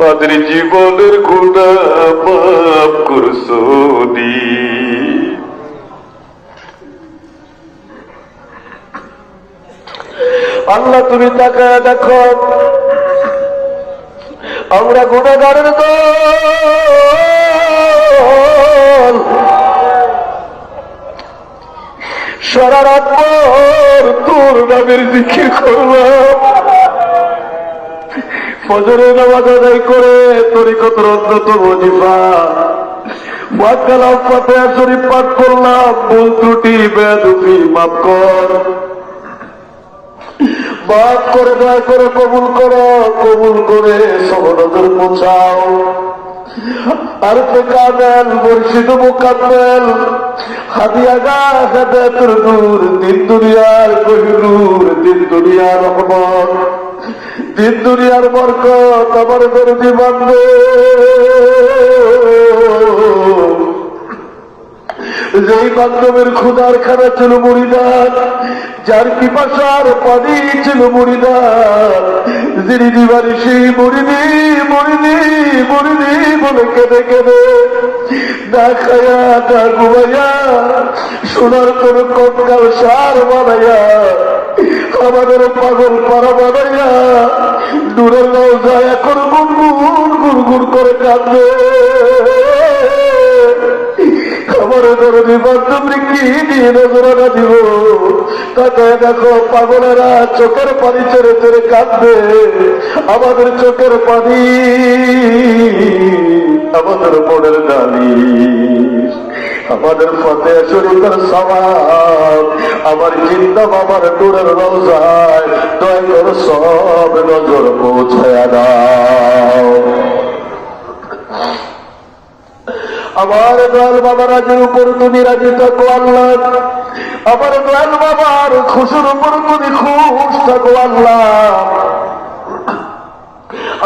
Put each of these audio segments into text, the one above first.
আমাদের জীবনের গুণা মাফ করছ আল্লাহ, তুমি তাকায় দেখো, আমরা গুণাগারের দল। সারা রাত তোর নামের জিকির করলাম। ফজরে নামাজ আদায় করে তরিকত অন্যতম জিফা কর। করে কবুল করো, কবুল করে সহনজর পৌঁছাও। আর তো কামেল, মুর্শিদ মুকাম্মেল হাদিয়াগা হেদায়তুর নূর, দিন দুনিয়ার কহিনুর দিন দুনিয়ার দিন দুনিয়ার বরকত আমার গরুদি বান্ধব যেই বান্ধবের ক্ষুদার খানা ছিল মুড়িদার যার পিপাসার পানি ছিল মুড়িদার যিনি দিবারি সেই মরিনি মরিনি মরিনি বলে কেঁদে কেঁদে না খায়া, না ঘুমাইয়া সোনার কোন কঙ্কাল সার বানাইয়া আমাদের পাগল বানাইয়া দূরের গাও যায় এখন গুনগুন গুনগুন করে কাঁদবে। চোখের পানি ছেড়ে ছেড়ে কাঁদবে। আমাদের চোখের পানি, আমাদের মনের দানি আমাদের ফতে শরীফের সবাব, আমার চিন্তা বাবার দূরের রোজায় দয়া করে সব নজর পৌঁছায় দাও। আমার দয়াল বাবা রাজের উপর তুমি রাজি থাকো, আল্লাহ। আমার দয়াল বাবার খুশুর উপর তুমি খুশ থাকো, আল্লাহ।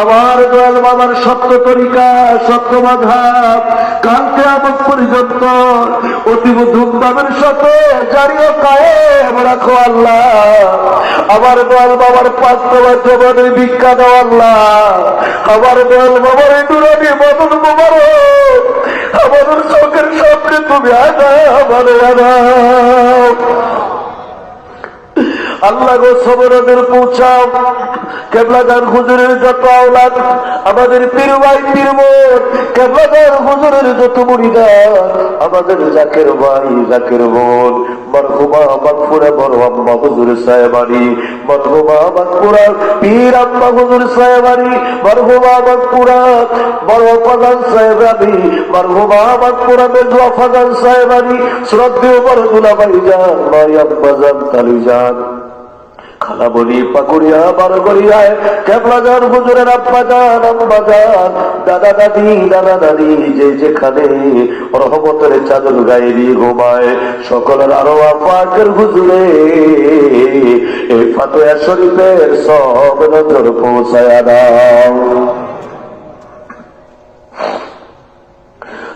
আমার দয়াল বাবার সত্য তরিকা, সত্য মাধাব কালকে আমার পর্যন্ত অতীব ধুমধামের সাথে জারিও কায়েম রাখো আল্লাহ। আমার দয়াল বাবার পাঁচতবা জবানের ভিক্ষা দাও আল্লাহ। আমার দয়াল বাবার দুরানি মদন মোবারক। আমাদের চোখের সামনে তুমি আনা আমার আনা আল্লাহ গো সবরদের পৌঁছাও। কেবলাদার হুজুরের যত আওলাদ, আমাদের পীর ভাই পীর বোন, কেবলাদার হুজুরের যত মুড়িদার, আমাদের জাকের ভাই, জাকের বোন, মরহুমা বড় আম্মা হুজুর সাহেবারি মরহুমা বাগপুরা, পীর আম্মা হুজুর সাহেবারি মরহুমা বাগপুরা বড় ফাজান সাহেবারি মরহুমা বাগপুরা, মেজুয়া ফাজান সাহেবারি শ্রদ্ধেয় বড় দুলাভাই যান ভাই আব্বা যান যান কেবলাজার দাদা দাদি দাদা দাদি যে যেখানে রহমতের চাদর গায়ে দিয়ে ঘুমায়, সকলের আরও আপাকের গুজরে এই ফাতোয়া শরীফের সব নজর পৌঁছায় দাও।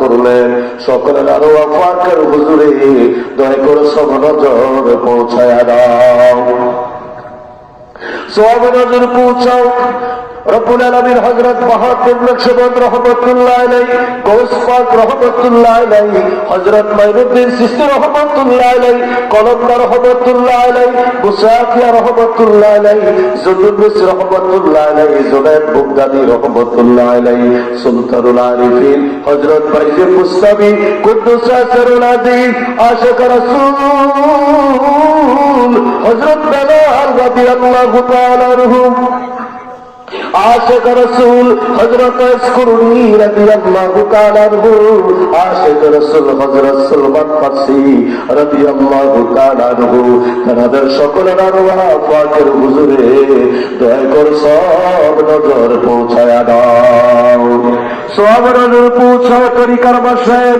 করলেন সকলের আরো আফাকের হুজুরে দয়া করে সব নজর পৌঁছায় দাও সব নজর পৌঁছাও রব্বুল আলমীর হজরত বাহাদুর নকশবন্দ রহমতুল্লাহ আলাই গৌস পাক রহমতুল্লাহ আলাই হজরত মাইনুদ্দিন সিস্তি রহমতুল্লাহ আলাই আনহু। আশেক রসুল হজরত আশেক রসুল হযরত সালমান ফারসি রাদিয়াল্লাহু তাআলা আনহু। তাদের সকলের আরওয়াহ পাকের হুজুরে, দয়া করে সব নজর পৌঁছায়া দাও। সবরণের পৌঁছাও তরিকার বাসায়।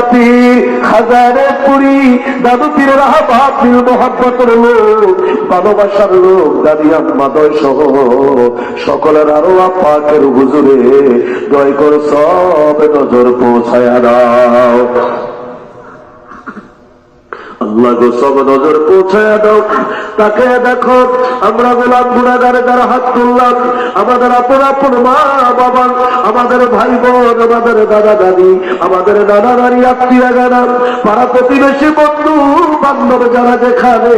পীর হাজারে পুরি দাদু পীরের আহ্বাব পীর মোহাব্বতের লোক, ভালোবাসার লোক, দাদি আম্মাদয় সহ, সকলের আরও আপাকের হুজুরে, দয় কর সব নজর পৌঁছায় দাও। আল্লাহ গো, সব নজর পৌঁছায় দাও। তাকে দেখো, আমরা গোলাম হাত তুললাম, আমাদের আপন আপন মা বাবা, আমাদের ভাই বোন, আমাদের দাদা দাদি, আমাদের দাদা দাদি আত্মীয় গানা পাড়া প্রতিবেশী বন্ধু, বান্ধব যারা যেখানে,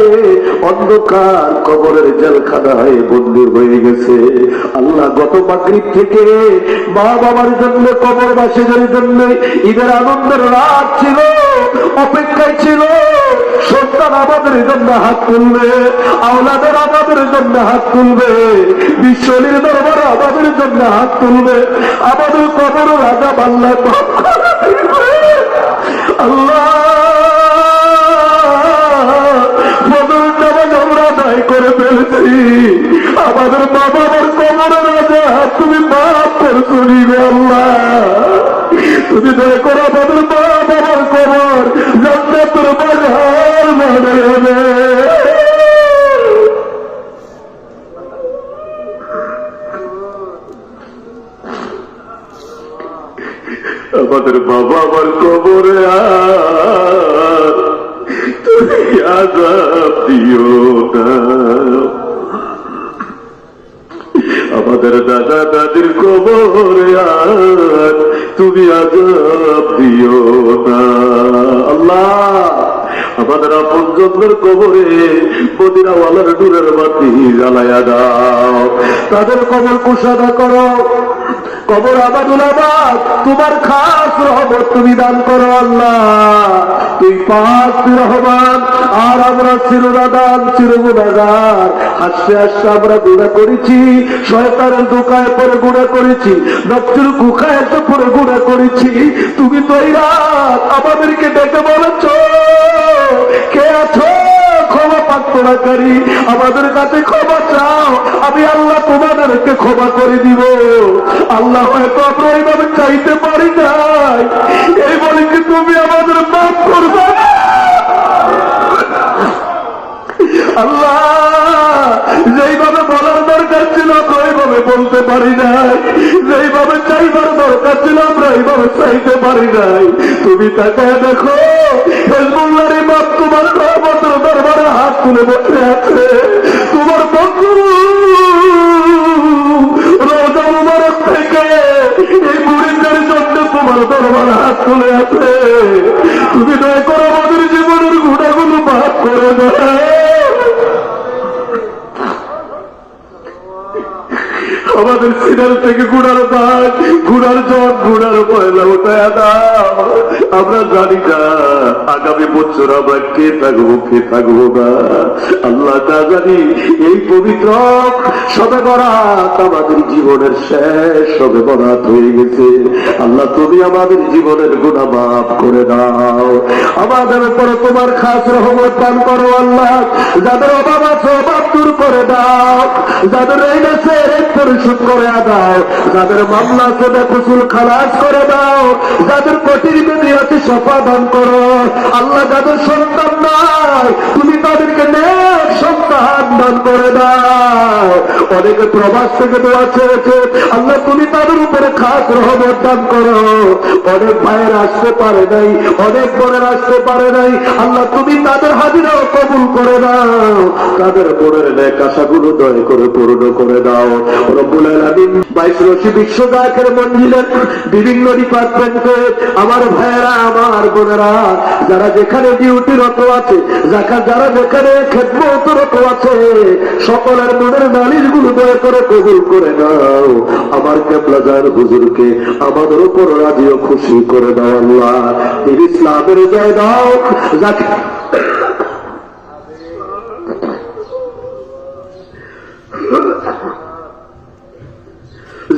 অন্ধকার কবরের জেলখানায় বন্দি হয়ে গেছে। আল্লাহ গত মাগরিব থেকে মা বাবার জন্য কবর কবরবাসীদের জন্য ঈদের আনন্দের রাত ছিল। অপেক্ষায় ছিল। সন্তান আমাদের জন্য হাত তুলবে, আওলাদের আমাদের জন্য হাত তুলবে বিশ্বলীর দরবার আমাদের জন্য হাত তুলবে। আমাদের কবর রাজা বাল্লা আল্লাহ করে ফেলছি। আমাদের বাবার কবরের রাজা, তুমি মাফ করে আল্লাহ। তুমি দয়া করো আমাদের বাবা আমার কবরে আমাদের দাদা দাদির কবরে তুমি আজাব দিও না। আল্লাহ, আমাদের আপন জন্মের কবরে মদিনাওয়ালার দূরের বাতি জ্বালায়া দাও। তাদের কবর কুষাদা করো। কবর আবাদুল আবাদ তোমার খাস রহমত তুমি দান করো আল্লাহ। তুই পাক রহমান, আর আমরা চিরদাদান চিরগুণাগার। হাসতে হাসতে আমরা গুণা করেছি, শয়তানের দোকায় পরে গুণা করেছি নকচুর কুখায় তো পরে গুণা করেছি। তুমি তো এই রাত আমাদেরকে ডেকে বলেছ, কে আছো? ক্ষমা প্রার্থনাকারী, আমাদের কাছে ক্ষমা চাও। আমি আল্লাহ তোমাদেরকে ক্ষমা করে দিব। আল্লাহ হয়তো আমরা এইভাবে চাইতে পারি নাই। এই বলে কি তুমি আমাদের মাফ করবে? যেইভাবে বলার দরকার ছিল ওইভাবে বলতে পারি নাই। যেইভাবে চাইবার দরকার ছিল আমরা এইভাবে চাইতে পারি নাই। তুমি তাকায় দেখো এই তোমার দরবারে হাত তুলে বসে সিনার থেকে গুড়ার দাগ গুড়ার জন গুড়ার পয়লা ওটায় দাও। আমরা জানি না আগামী বছর আমরা কে থাকব কে থাকব না। আল্লাহ তা জানি, এই পবিত্র সবে বরাত আমাদের জীবনের শেষ সবে বরাত হয়ে গেছে। আল্লাহ তুমি আমাদের জীবনের গুণা মাফ করে দাও। আমাদের উপরে তোমার খাস রহমত দান করো আল্লাহ। যাদের অভাব আছে, অভাব দূর করে দাও। যাদের এই ঋণ পরিশোধ করে দাও। যাদের মামলা আছে বেকুসুল খালাস করে দাও। যাদের কঠিন আছে সমাধান করো। আল্লাহ যাদের সন্তান নাই, তুমি তাদেরকে নেক সন্তান দান করে দাও। অনেকে প্রবাস থেকে দোয়া চেয়েছে, আল্লাহ, তুমি তাদের উপরে খাস রহমত দান করো। অনেক ভাইয়ের আসতে পারে নাই, অনেক বোনের আসতে পারে নাই। আল্লাহ, তুমি তাদের হাজিরাও কবুল করে দাও। তাদের বোনের নেক আশাগুলো দয় করে পূর্ণ করে দাও। বাইশ রশি বিশ্ব গায়কের মঞ্জিলের বিভিন্ন ডিপার্টমেন্টে আমার ভাইয়েরা, আমার বোনেরা, যারা যেখানে ডিউটিরত আছে যারা যেখানে খেদমতরত আছে, সকলের মনের নালিশগুলো দয়া করে কবুল করে নাও। আমার কেবলাজার হুজুরকে আমাদের উপর রাজিও খুশি করে দাও আল্লাহ। ইসলামের জয় দাও। যাকে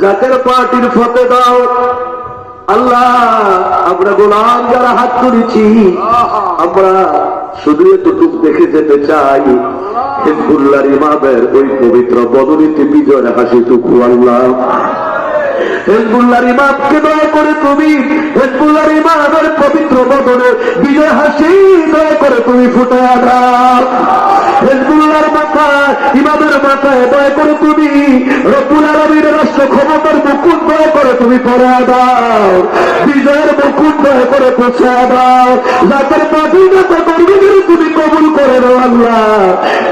জাকের পার্টির ফতে দাও। আল্লাহ, আমরা গোলাম যারা হাত তুলেছি, আমরা শুধু এতটুক দেখে যেতে চাই। হিজবুল্লার ইমামের ওই পবিত্র বদনীতি বিজয় হাসিটুকু, আল্লাহ। হেজবুল্লার ইমামকে দয়া করে তুমি হেজবুল্লার ইমামের পবিত্র বদনে বিজয় হাসি দয়া করে তুমি ফুটে দাও। হেজবুল্লার মাথায়, ইমামের মাথায় দয়া করে তুমি, রব্বুল আলমীর রাষ্ট্র ক্ষমতার মুকুট দয়া করে তুমি পরে দাও। বিজয়ের মুকুট দয়া করে পৌঁছে দাও। যাদের মাদিনত কর্মীদের তুমি কবুল করে দাও আল্লাহ।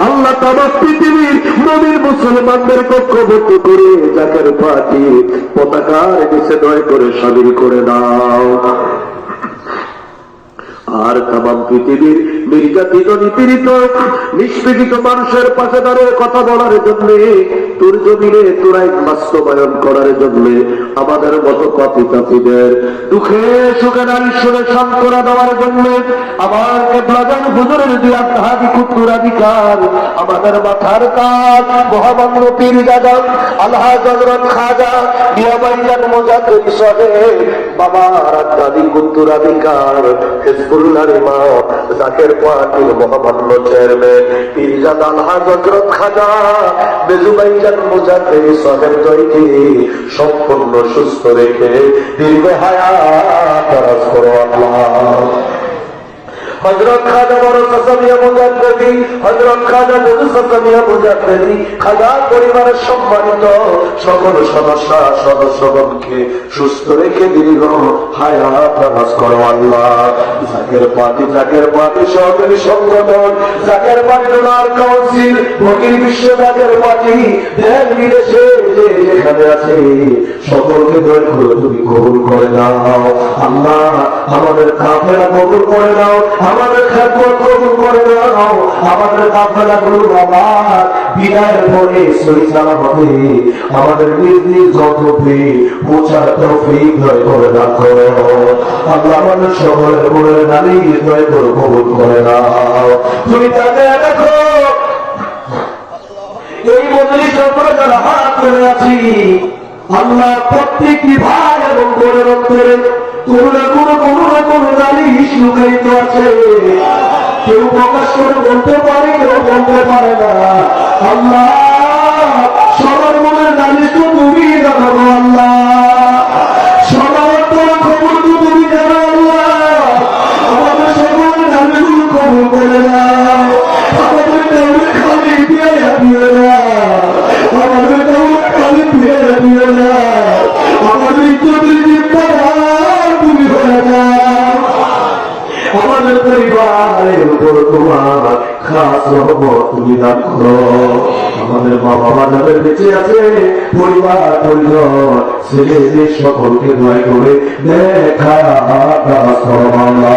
আল্লাহ তামাক পৃথিবীর নবীর মুসলমানদের কক্ষবদ্ধ করে জাকের পাটি পতাকার নিচে দয় করে সামিল করে দাও আর তাম পৃথিবীর নির্যাতিত নিপীড়িত, নিষ্পীড়িত মানুষের পাশে দাঁড়িয়ে কথা বলার জন্য তোর জমিনে তোর বাস্তবায়ন করার জন্য আমাদের মতো কপিতাপীদের দুঃখে সুখে নারী সুরে দেওয়ার জন্য আমার কেবলাজান হুজুরের দুই আত্মাহাদি কুত্তুরাধিকার আমাদের মাথার কাজ মহামান্য পীর দাদা আল্লাহ খাজা নিয়ামাইয়ান মোজাকে সহে বাবার আত্মাদি কুত্তুরাধিকার জাকের চেয়ারম্যান আল্লাহ খাজা সাহেব দইকে সম্পূর্ণ সুস্থ রেখে দীর্ঘ হায়াত করো আল্লাহ। হজরত খাজা বড় সাসামিয়া মুজাদ্দিদি, হজরত খাজা বড় সাসামিয়া মুজাদ্দিদি, খাজা পরিবারের সম্মানিত সকল সদস্য, সদস্যগণকে সুস্থ রেখে দীর্ঘ হায়াত নামাজ করো আল্লাহ। জাকের পার্টি জাকের পার্টি সহকারী সংগঠন, জাকের পার্টি ডোনার কাউন্সিল, ফকির বিশ্ব জাকের পার্টি দেশ বিদেশে যে যেখানে আছে, সকলকে দয়া করে তুমি কবুল করে দাও আল্লাহ, আমাদের কাফেরা কবুল করে দাও আমাদের খেদমত করে আমাদেরগুলো বিদায়ের পরে আমাদের করে আমাদের কবুল করে তুমি তাকে দেখো। এই মজলিস আমরা যারা হাত করে আছি প্রত্যেকটি ভাই এবং বোনের অন্তরে কোনো কোনো লুকায়িত আছে কেউ প্রকাশ করে বলতে পারে কেউ বলতে পারে না আল্লাহ, সবার মনে জানিস তো তুমি দাদা আল্লাহ। উপর তোমার খাস তুমি করো আমাদের মা বাবা যাদের বেঁচে আছে, পরিবার, পরিজন ছেলে সকলকে দয়া করে দেখা বাবা।